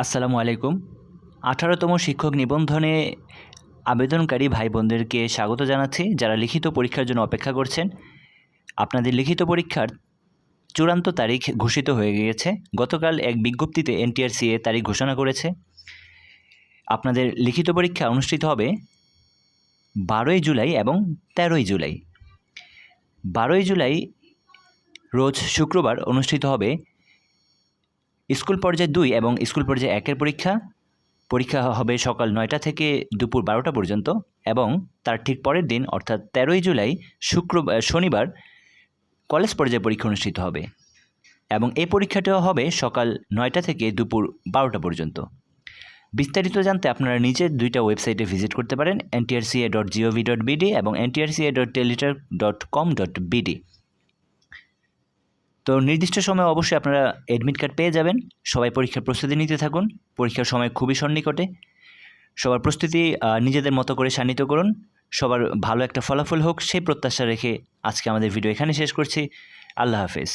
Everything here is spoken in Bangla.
আসসালামু আলাইকুম। আঠারোতম শিক্ষক নিবন্ধনে আবেদনকারী ভাই বোনদেরকে স্বাগত জানাচ্ছি। যারা লিখিত পরীক্ষার জন্য অপেক্ষা করছেন, আপনাদের লিখিত পরীক্ষার চূড়ান্ত তারিখ ঘোষিত হয়ে গিয়েছে। গতকাল এক বিজ্ঞপ্তিতে এনটিআরসিএ তারিখ ঘোষণা করেছে। আপনাদের লিখিত পরীক্ষা অনুষ্ঠিত হবে বারোই জুলাই এবং তেরোই জুলাই। বারোই জুলাই রোজ শুক্রবার অনুষ্ঠিত হবে স্কুল পর্যায়ে দুই এবং স্কুল পর্যায়ে একের পরীক্ষা। পরীক্ষা হবে সকাল নয়টা থেকে দুপুর বারোটা পর্যন্ত এবং তার ঠিক পরের দিন, অর্থাৎ তেরোই জুলাই শুক্রবার শনিবার, কলেজ পর্যায়ে পরীক্ষা অনুষ্ঠিত হবে এবং এই পরীক্ষাটাও হবে সকাল নয়টা থেকে দুপুর বারোটা পর্যন্ত। বিস্তারিত জানতে আপনারা নিজের দুইটা ওয়েবসাইটে ভিজিট করতে পারেন NTRCA dot GOV dot BD এবং NTRCA dot Teletalk dot com dot BD তো নির্দিষ্ট সময়ে অবশ্যই আপনারা অ্যাডমিট কার্ড পেয়ে যাবেন। সবাই পরীক্ষার প্রস্তুতি নিতে থাকুন। পরীক্ষার সময় খুবই সন্নিকটে। সবার প্রস্তুতি নিজেদের মতো করে শানিত করুন। সবার ভালো একটা ফলাফল হোক, সেই প্রত্যাশা রেখে আজকে আমাদের ভিডিও এখানে শেষ করছি। আল্লাহ হাফেজ।